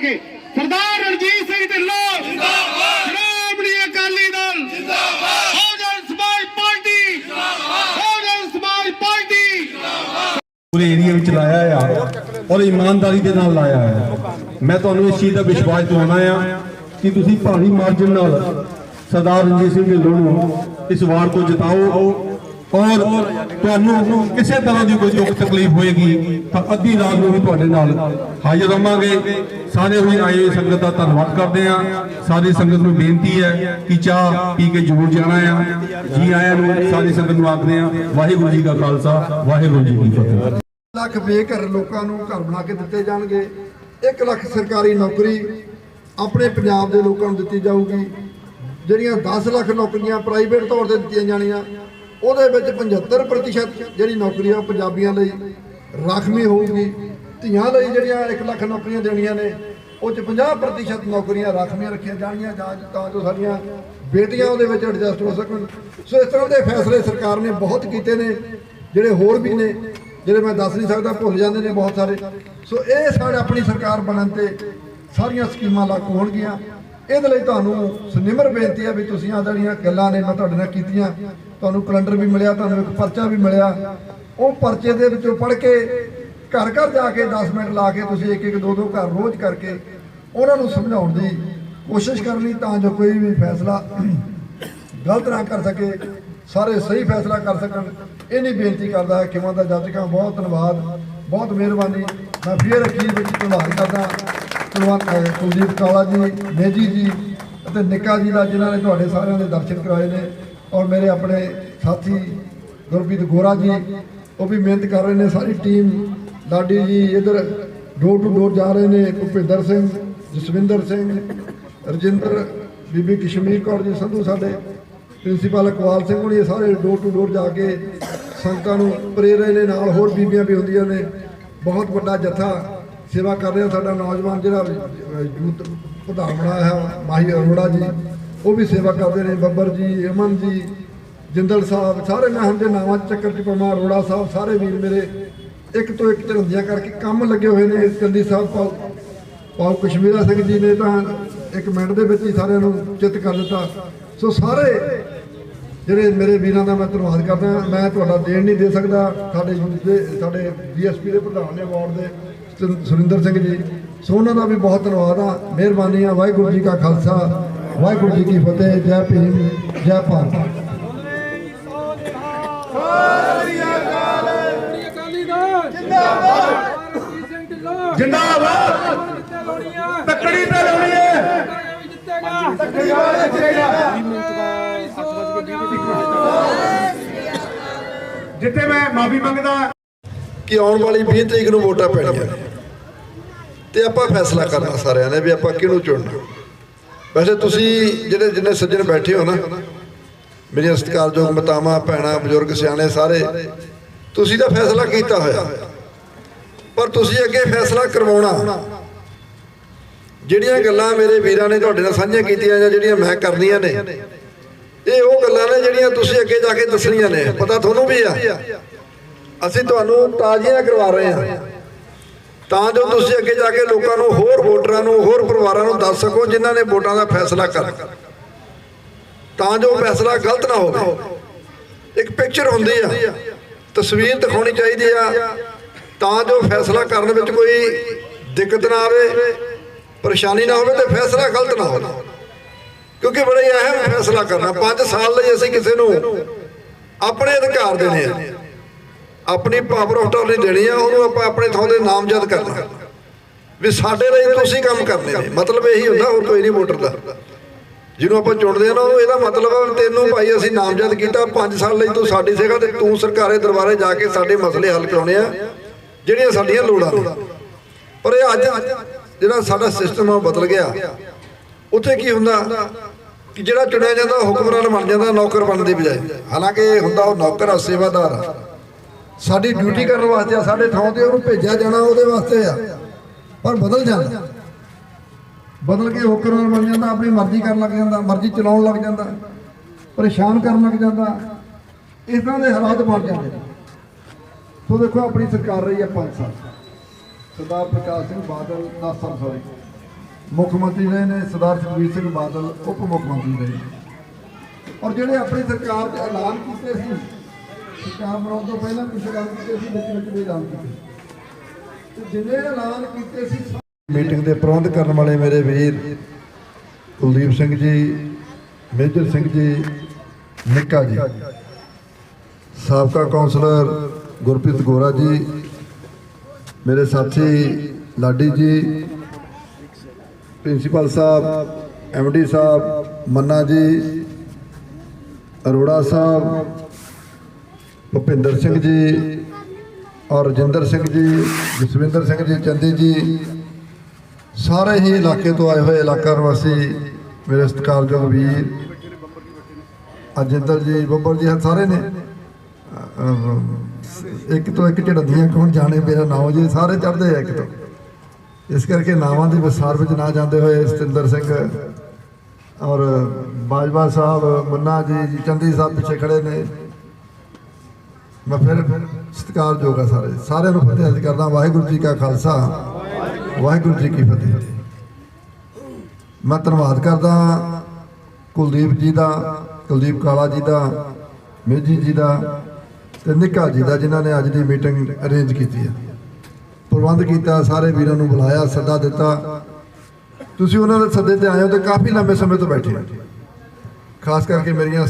ਕੇ ਸਰਦਾਰ ਰਣਜੀਤ ਸਿੰਘ ਢਿੱਲੋਂ। ਜਿੰਦਾਬਾਦ ਸ਼੍ਰੋਮਣੀ ਅਕਾਲੀ ਦਲ। ਜਿੰਦਾਬਾਦ ਬਹੁਜਨ ਸਮਾਜ ਪਾਰਟੀ। ਜਿੰਦਾਬਾਦ ਬਹੁਜਨ ਸਮਾਜ ਪਾਰਟੀ। ਪੂਰੇ ਏਰੀਆ ਵਿੱਚ ਲਾਇਆ ਆ ਔਰ ਇਮਾਨਦਾਰੀ ਦੇ ਨਾਲ ਲਾਇਆ ਹੈ ਮੈਂ ਤੁਹਾਨੂੰ ਇਸ ਚੀਜ਼ ਦਾ ਵਿਸ਼ਵਾਸ ਦਿਵਾਉਣਾ ਆ ਕਿ ਤੁਸੀਂ ਭਾਰੀ ਮਾਰਜਨ ਨਾਲ ਸਰਦਾਰ ਰਣਜੀਤ ਸਿੰਘ ਢਿੱਲੋਂ ਨੂੰ ਇਸ ਵਾਰ ਤੋਂ ਜਿਤਾਓ। ਔਰ ਤੁਹਾਨੂੰ ਕਿਸੇ ਤਰ੍ਹਾਂ ਦੀ ਕੋਈ ਦੁੱਖ ਤਕਲੀਫ ਹੋਏਗੀ, ਤਾਂ ਅੱਧੀ ਰਾਤ ਨੂੰ ਵੀ ਤੁਹਾਡੇ ਨਾਲ ਹਾਜ਼ਰ ਰਵਾਂਗੇ। ਸਾਰੇ ਹੋਏ ਆਏ ਸੰਗਤ ਦਾ ਧੰਨਵਾਦ ਕਰਦੇ ਆ ਸਾਰੀ ਸੰਗਤ ਨੂੰ ਬੇਨਤੀ ਹੈ ਕਿ ਚਾਹ ਪੀ ਕੇ ਜ਼ਰੂਰ ਜਾਣਾ ਆ। ਜੀ ਆਇਆਂ ਨੂੰ ਸਾਰੀ ਸੰਗਤ ਨੂੰ ਆਖਦੇ ਆ ਵਾਹਿਗੁਰੂ ਜੀ ਕਾ ਖਾਲਸਾ, ਵਾਹਿਗੁਰੂ ਜੀ ਕੀ ਫਤਿਹ। ਲੱਖ ਬੇਘਰ ਲੋਕਾਂ ਨੂੰ ਘਰ ਬਣਾ ਕੇ ਦਿੱਤੇ ਜਾਣਗੇ। 1 ਲੱਖ ਸਰਕਾਰੀ ਨੌਕਰੀ ਆਪਣੇ ਪੰਜਾਬ ਦੇ ਲੋਕਾਂ ਨੂੰ ਦਿੱਤੀ ਜਾਊਗੀ। ਜਿਹੜੀਆਂ 10 ਲੱਖ ਨੌਕਰੀਆਂ ਪ੍ਰਾਈਵੇਟ ਤੌਰ ਤੇ ਦਿੱਤੀਆਂ ਜਾਣੀਆਂ ਉਹਦੇ ਵਿੱਚ 75% ਜਿਹੜੀ ਨੌਕਰੀ ਆ ਉਹ ਪੰਜਾਬੀਆਂ ਲਈ ਰਾਖਵੀਂ ਹੋਊਗੀ। ਧੀਆਂ ਲਈ ਜਿਹੜੀਆਂ 1 ਲੱਖ ਨੌਕਰੀਆਂ ਦੇਣੀਆਂ ਨੇ, ਉਹ ਚ 50% ਨੌਕਰੀਆਂ ਰਾਖਵੀਆਂ ਰੱਖੀਆਂ ਜਾਣੀਆਂ ਜਾਂ ਤਾਂ ਜੋ ਸਾਡੀਆਂ ਬੇਟੀਆਂ ਉਹਦੇ ਵਿੱਚ ਐਡਜਸਟ ਹੋ ਸਕਣ। ਸੋ ਇਸ ਤਰ੍ਹਾਂ ਦੇ ਫੈਸਲੇ ਸਰਕਾਰ ਨੇ ਬਹੁਤ ਕੀਤੇ ਨੇ, ਜਿਹੜੇ ਹੋਰ ਵੀ ਨੇ, ਜਿਹੜੇ ਮੈਂ ਦੱਸ ਨਹੀਂ ਸਕਦਾ, ਭੁੱਲ ਜਾਂਦੇ ਨੇ ਬਹੁਤ ਸਾਰੇ। ਸੋ ਇਹ ਸਾਡੇ ਆਪਣੀ ਸਰਕਾਰ ਬਣਨ ਤੇ ਸਾਰੀਆਂ ਸਕੀਮਾਂ ਲਾਗੂ ਹੋਣਗੀਆਂ। ਇਹਦੇ ਲਈ ਤੁਹਾਨੂੰ ਸਨਿਮਰ ਬੇਨਤੀ ਹੈ ਵੀ ਤੁਸੀਂ ਆਹ ਜਿਹੜੀਆਂ ਗੱਲਾਂ ਨੇ ਮੈਂ ਤੁਹਾਡੇ ਨਾਲ ਕੀਤੀਆਂ, ਤੁਹਾਨੂੰ ਕੈਲੰਡਰ ਵੀ ਮਿਲਿਆ, ਤੁਹਾਨੂੰ ਇੱਕ ਪਰਚਾ ਵੀ ਮਿਲਿਆ। ਉਹ ਪਰਚੇ ਦੇ ਵਿੱਚੋਂ ਪੜ੍ਹ ਕੇ ਘਰ ਘਰ ਜਾ ਕੇ 10 ਮਿੰਟ ਲਾ ਕੇ ਤੁਸੀਂ ਇੱਕ ਇੱਕ ਦੋ ਦੋ ਘਰ ਰੋਜ਼ ਕਰਕੇ ਉਹਨਾਂ ਨੂੰ ਸਮਝਾਉਣ ਦੀ ਕੋਸ਼ਿਸ਼ ਕਰਨੀ ਤਾਂ ਜੋ ਕੋਈ ਵੀ ਫੈਸਲਾ ਗਲਤ ਨਾ ਕਰ ਸਕੇ, ਸਾਰੇ ਸਹੀ ਫੈਸਲਾ ਕਰ ਸਕਣ। ਇਹ ਨਹੀਂ ਬੇਨਤੀ ਕਰਦਾ ਹੈ ਕਿਵਾਂ ਦਾ ਜੱਜ ਕਾ ਬਹੁਤ ਧੰਨਵਾਦ, ਬਹੁਤ ਮਿਹਰਬਾਨੀ। ਮੈਂ ਫੇਰ ਅਖੀਰ ਵਿੱਚ ਧੰਨਵਾਦ ਕਰਦਾ। ਕੁਲਵੰਤ ਕੁਲਦੀਪ ਕਾਲਾ ਜੀ ਨੇਜੀ ਜੀ ਅਤੇ ਨਿੱਕਾ ਜੀ ਦਾ ਜਿਨ੍ਹਾਂ ਨੇ ਤੁਹਾਡੇ ਸਾਰਿਆਂ ਦੇ ਦਰਸ਼ਨ ਕਰਾਏ ਨੇ ਔਰ ਮੇਰੇ ਆਪਣੇ ਸਾਥੀ ਗੁਰਪ੍ਰੀਤ ਗੋਰਾ ਜੀ, ਉਹ ਵੀ ਮਿਹਨਤ ਕਰ ਰਹੇ ਨੇ। ਸਾਰੀ ਟੀਮ, ਲਾਡੀ ਜੀ ਇਧਰ ਡੋਰ ਟੂ ਡੋਰ ਜਾ ਰਹੇ ਨੇ। ਭੁਪਿੰਦਰ ਸਿੰਘ, ਜਸਵਿੰਦਰ ਸਿੰਘ, ਰਜਿੰਦਰ, ਬੀਬੀ ਕਸ਼ਮੀਰ ਕੌਰ ਜੀ ਸੰਧੂ ਸਾਡੇ ਪ੍ਰਿੰਸੀਪਲ ਇਕਬਾਲ ਸਿੰਘ ਹੋਣੀ, ਇਹ ਸਾਰੇ ਡੋਰ ਟੂ ਡੋਰ ਜਾ ਕੇ ਸੰਗਤਾਂ ਨੂੰ ਪ੍ਰੇਰ ਰਹੇ ਨੇ ਨਾਲ ਹੋਰ ਬੀਬੀਆਂ ਵੀ ਹੁੰਦੀਆਂ ਨੇ। ਬਹੁਤ ਵੱਡਾ ਜਥਾ ਸੇਵਾ ਕਰ ਰਿਹਾ ਸਾਡਾ ਨੌਜਵਾਨ ਜਿਹੜਾ ਯੂਥ ਪ੍ਰਧਾਨ ਬਣਾਇਆ ਹੈ ਮਾਹੀ ਅਰੋੜਾ ਜੀ, ਉਹ ਵੀ ਸੇਵਾ ਕਰਦੇ ਨੇ, ਬੱਬਰ ਜੀ ਅਮਨ ਜੀ, ਜਿੰਦਲ ਸਾਹਿਬ, ਸਾਰੇ ਮੈਂ ਹੁਣ ਦੇ ਨਾਵਾਂ ਚੱਕਰ ਚ ਪਮਾ ਅਰੋੜਾ ਸਾਹਿਬ, ਸਾਰੇ ਵੀਰ ਮੇਰੇ, ਇੱਕ ਤੋਂ ਇੱਕ ਝੰਡੀਆਂ ਕਰਕੇ ਕੰਮ ਲੱਗੇ ਹੋਏ ਨੇ ਚੰਦੀ ਸਾਹਿਬ ਪਾਉ ਪਾਉ ਕਸ਼ਮੀਰਾ ਸਿੰਘ ਜੀ ਨੇ ਤਾਂ ਇੱਕ ਮਿੰਟ ਦੇ ਵਿੱਚ ਹੀ ਸਾਰਿਆਂ ਨੂੰ ਚਿੱਤ ਕਰ ਦਿੱਤਾ। ਸੋ ਸਾਰੇ ਜਿਹੜੇ ਮੇਰੇ ਵੀਰਾਂ ਦਾ ਮੈਂ ਧੰਨਵਾਦ ਕਰਦਾ, ਮੈਂ ਤੁਹਾਡਾ ਦੇਣ ਨਹੀਂ ਦੇ ਸਕਦਾ, ਸਾਡੇ ਯੂਥ ਦੇ, ਸਾਡੇ ਬੀਐਸਪੀ ਦੇ ਪ੍ਰਧਾਨ ਨੇ ਅਵਾਰਡ ਦੇ ਸੁਰਿੰਦਰ ਸਿੰਘ ਜੀ। ਸੋ ਉਹਨਾਂ ਦਾ ਵੀ ਬਹੁਤ ਧੰਨਵਾਦ ਆ। ਮਿਹਰਬਾਨੀ ਆ। ਵਾਹਿਗੁਰੂ ਜੀ ਕਾ ਖਾਲਸਾ। ਵਾਹਿਗੁਰੂ ਜੀ ਕੀ ਫਤਿਹ। ਜੈ ਭੀਮ ਜੈ ਭਾਰਤ। ਜਿੰਦਾਬਾਦ। ਤੱਕੜੀ ਤੇ ਲਾਉਣੀ ਹੈ ਤੱਕੜੀ ਵਾਲੇ ਜਿੱਥੇ ਮੈਂ ਮਾਫੀ ਮੰਗਦਾ। ਕਿ ਆਉਣ ਵਾਲੀ 20 ਤਰੀਕ ਨੂੰ ਵੋਟਾਂ ਪੈਣੀਆਂ। ਤੇ ਆਪਾਂ ਫੈਸਲਾ ਕਰਨਾ ਸਾਰਿਆਂ ਨੇ ਵੀ ਆਪਾਂ ਕਿਹਨੂੰ ਚੁਣਨਾ। ਵੈਸੇ ਤੁਸੀਂ ਜਿਹੜੇ ਜਿੰਨੇ ਸੱਜਣ ਬੈਠੇ ਹੋ ਨਾ, ਮੇਰੀਆਂ ਸਤਿਕਾਰਯੋਗ ਮਤਾਵਾਂ, ਭੈਣਾਂ, ਬਜ਼ੁਰਗ, ਸਿਆਣੇ ਸਾਰੇ, ਤੁਸੀਂ ਤਾਂ ਫੈਸਲਾ ਕੀਤਾ ਹੋਇਆ। ਪਰ ਤੁਸੀਂ ਅੱਗੇ ਫੈਸਲਾ ਕਰਵਾਉਣਾ। ਜਿਹੜੀਆਂ ਗੱਲਾਂ ਮੇਰੇ ਵੀਰਾਂ ਨੇ ਤੁਹਾਡੇ ਨਾਲ ਸਾਂਝੀਆਂ ਕੀਤੀਆਂ ਜਾਂ ਜਿਹੜੀਆਂ ਮੈਂ ਕਰਨੀਆਂ ਨੇ, ਇਹ ਉਹ ਗੱਲਾਂ ਨੇ ਜਿਹੜੀਆਂ ਤੁਸੀਂ ਅੱਗੇ ਜਾ ਕੇ ਦੱਸਣੀਆਂ ਨੇ। ਪਤਾ ਤੁਹਾਨੂੰ ਵੀ ਆ। ਅਸੀਂ ਤੁਹਾਨੂੰ ਤਾਜ਼ੀਆਂ ਕਰਵਾ ਰਹੇ ਹਾਂ। ਤਾਂ ਜੋ ਤੁਸੀਂ ਅੱਗੇ ਜਾ ਕੇ ਲੋਕਾਂ ਨੂੰ, ਹੋਰ ਵੋਟਰਾਂ ਨੂੰ, ਹੋਰ ਪਰਿਵਾਰਾਂ ਨੂੰ ਦੱਸ ਸਕੋ ਜਿਨ੍ਹਾਂ ਨੇ ਵੋਟਾਂ ਦਾ ਫੈਸਲਾ ਕਰ ਤਾਂ ਜੋ ਫੈਸਲਾ ਗਲਤ ਨਾ ਹੋਵੇ। ਇੱਕ ਪਿਕਚਰ ਹੁੰਦੀ ਆ, ਤਸਵੀਰ ਦਿਖਾਉਣੀ ਚਾਹੀਦੀ ਆ। ਤਾਂ ਜੋ ਫੈਸਲਾ ਕਰਨ ਵਿੱਚ ਕੋਈ ਦਿੱਕਤ ਨਾ ਆਵੇ, ਪਰੇਸ਼ਾਨੀ ਨਾ ਹੋਵੇ ਤੇ ਫੈਸਲਾ ਗਲਤ ਨਾ ਹੋਵੇ। ਕਿਉਂਕਿ ਬੜਾ ਅਹਿਮ ਫੈਸਲਾ ਕਰਨਾ। 5 ਸਾਲ ਲਈ ਅਸੀਂ ਕਿਸੇ ਨੂੰ ਆਪਣੇ ਅਧਿਕਾਰ ਦੇਣੇ ਆ। ਆਪਣੀ ਪਾਵਰ ਆਫ ਟਰਨੀ ਦੇਣੀ ਆ, ਉਹਨੂੰ ਆਪਾਂ ਆਪਣੇ ਥਾਂ ਦੇ ਨਾਮਜ਼ਦ ਕਰਨਾ। ਵੀ ਸਾਡੇ ਲਈ ਤੁਸੀਂ ਕੰਮ ਕਰਨੇ ਨੇ। ਮਤਲਬ ਇਹੀ ਹੁੰਦਾ, ਹੋਰ ਕੋਈ ਨਹੀਂ ਵੋਟਰ ਦਾ। ਜਿਹਨੂੰ ਆਪਾਂ ਚੁਣਦੇ ਆ ਨਾ, ਉਹ ਇਹਦਾ ਮਤਲਬ ਆ ਤੈਨੂੰ ਭਾਈ ਅਸੀਂ ਨਾਮਜ਼ਦ ਕੀਤਾ 5 ਸਾਲ ਲਈ ਤੂੰ ਸਾਡੀ ਸੇਵਾ ਤੇ ਤੂੰ ਸਰਕਾਰੇ ਦਰਬਾਰੇ ਜਾ ਕੇ ਸਾਡੇ ਮਸਲੇ ਹੱਲ ਕਰਾਉਣੇ ਆ, ਜਿਹੜੀਆਂ ਸਾਡੀਆਂ ਲੋੜਾਂ ਨੇ। ਪਰ ਇਹ ਅੱਜ ਜਿਹੜਾ ਸਾਡਾ ਸਿਸਟਮ ਆ, ਉਹ ਬਦਲ ਗਿਆ। ਉੱਥੇ ਕੀ ਹੁੰਦਾ ਕਿ ਜਿਹੜਾ ਚੁਣਿਆ ਜਾਂਦਾ ਹੁਕਮਰਾਨ ਬਣ ਜਾਂਦਾ ਨੌਕਰ ਬਣਨ ਦੀ ਬਜਾਏ। ਹਾਲਾਂਕਿ ਹੁੰਦਾ, ਉਹ ਨੌਕਰ ਆ, ਸੇਵਾਦਾਰ ਆ। ਸਾਡੀ ਡਿਊਟੀ ਕਰਨ ਵਾਸਤੇ ਆ, ਸਾਡੇ ਥਾਂ ਤੇ ਉਹਨੂੰ ਭੇਜਿਆ ਜਾਣਾ ਉਹਦੇ ਵਾਸਤੇ ਆ। ਪਰ ਬਦਲ ਜਾਂਦਾ। ਬਦਲ ਕੇ ਹੁਕਮਰਾਨ ਬਣ ਜਾਂਦਾ, ਆਪਣੀ ਮਰਜ਼ੀ ਕਰਨ ਲੱਗ ਜਾਂਦਾ, ਮਰਜ਼ੀ ਚਲਾਉਣ ਲੱਗ ਜਾਂਦਾ, ਪਰੇਸ਼ਾਨ ਕਰਨ ਲੱਗ ਜਾਂਦਾ। ਇਸ ਤਰ੍ਹਾਂ ਦੇ ਹਾਲਾਤ ਬਣ ਜਾਂਦੇ ਸੋ ਦੇਖੋ, ਆਪਣੀ ਸਰਕਾਰ ਰਹੀ ਹੈ 5 ਸਾਲ। ਸਰਦਾਰ ਪ੍ਰਕਾਸ਼ ਸਿੰਘ ਬਾਦਲ 10 ਸਾਲ ਸੌਰੀ ਮੁੱਖ ਮੰਤਰੀ ਰਹੇ ਨੇ, ਸਰਦਾਰ ਸੁਖਬੀਰ ਸਿੰਘ ਬਾਦਲ, ਉਪ ਮੁੱਖ ਮੰਤਰੀ ਰਹੇ ਨੇ। ਔਰ ਜਿਹੜੇ ਆਪਣੀ ਸਰਕਾਰ ਦੇ ਐਲਾਨ ਕੀਤੇ ਸੀ ਸਰਕਾਰ ਬਣਾਉਣ ਤੋਂ ਪਹਿਲਾਂ ਕੁਝ ਐਲਾਨ ਕੀਤੇ ਸੀ, ਵਿੱਚ ਵਿੱਚ ਵੀ ਐਲਾਨ ਕੀਤੇ ਤੇ ਜਿੰਨੇ ਐਲਾਨ ਕੀਤੇ ਸੀ ਮੀਟਿੰਗ ਦੇ ਪ੍ਰਬੰਧ ਕਰਨ ਵਾਲੇ ਮੇਰੇ ਵੀਰ ਕੁਲਦੀਪ ਸਿੰਘ ਜੀ, ਮੇਜਰ ਸਿੰਘ ਜੀ, ਨਿੱਕਾ ਜੀ, ਸਾਬਕਾ ਕੌਂਸਲਰ ਗੁਰਪ੍ਰੀਤ ਗੋਰਾ ਜੀ, ਮੇਰੇ ਸਾਥੀ ਲਾਡੀ ਜੀ, ਪ੍ਰਿੰਸੀਪਲ ਸਾਹਿਬ ਐਮਡੀ ਸਾਹਿਬ, ਮੰਨਾ ਜੀ, ਅਰੋੜਾ ਸਾਹਿਬ ਭੁਪਿੰਦਰ ਸਿੰਘ ਜੀ ਔਰ ਰਜਿੰਦਰ ਸਿੰਘ ਜੀ, ਜਸਵਿੰਦਰ ਸਿੰਘ ਜੀ, ਚੰਦੀ ਜੀ, ਸਾਰੇ ਹੀ ਇਲਾਕੇ ਤੋਂ ਆਏ ਹੋਏ ਇਲਾਕਾ ਨਿਵਾਸੀ ਮੇਰੇ ਸਤਿਕਾਰਯੋਗ ਵੀਰ, ਅਜਿੰਦਰ ਜੀ ਬੱਬਰ ਜੀ ਸਾਰੇ ਨੇ। ਇੱਕ ਤੋਂ ਇੱਕ ਝੜਦੀਆਂ ਕੌਣ ਜਾਣੇ, ਮੇਰਾ ਨਾਮ ਜੀ, ਸਾਰੇ ਚੜਦੇ ਆ ਇੱਕ ਤੋਂ। ਇਸ ਕਰਕੇ ਨਾਵਾਂ ਦੀ ਵਿਸਾਰ ਵਿੱਚ ਨਾ ਜਾਂਦੇ ਹੋਏ ਸਤਿੰਦਰ ਸਿੰਘ ਔਰ ਬਾਜਵਾ ਸਾਹਿਬ, ਮੁੰਨਾ ਜੀ ਜੀ, ਚੰਦੀ ਸਾਹਿਬ ਪਿੱਛੇ ਖੜੇ ਨੇ। ਮੈਂ ਫਿਰ ਸਤਿਕਾਰਯੋਗ ਆ ਸਾਰੇ। ਸਾਰਿਆਂ ਨੂੰ ਫਤਿਹ ਅਰਜ਼ ਕਰਦਾ, ਵਾਹਿਗੁਰੂ ਜੀ ਕਾ ਖਾਲਸਾ, ਵਾਹਿਗੁਰੂ ਜੀ ਕੀ ਫਤਿਹ। ਮੈਂ ਧੰਨਵਾਦ ਕਰਦਾ ਕੁਲਦੀਪ ਜੀ ਦਾ, ਕੁਲਦੀਪ ਕਾਲਾ ਜੀ ਦਾ, ਮੇਜੀ ਜੀ ਦਾ ਤੇ ਨਿੱਕਾ ਜੀ ਦਾ, ਜਿਨ੍ਹਾਂ ਨੇ ਅੱਜ ਦੀ ਮੀਟਿੰਗ ਅਰੇਂਜ ਕੀਤੀ ਹੈ ਪ੍ਰਬੰਧ ਕੀਤਾ, ਸਾਰੇ ਵੀਰਾਂ ਨੂੰ ਬੁਲਾਇਆ, ਸੱਦਾ ਦਿੱਤਾ। ਤੁਸੀਂ ਉਹਨਾਂ ਦੇ ਸੱਦੇ ਤੇ ਆਏ ਹੋ ਤੇ ਕਾਫੀ ਲੰਬੇ ਸਮੇਂ ਤੋਂ ਬੈਠੇ ਹੋ। ਖਾਸ ਕਰਕੇ ਮੇਰੀਆਂ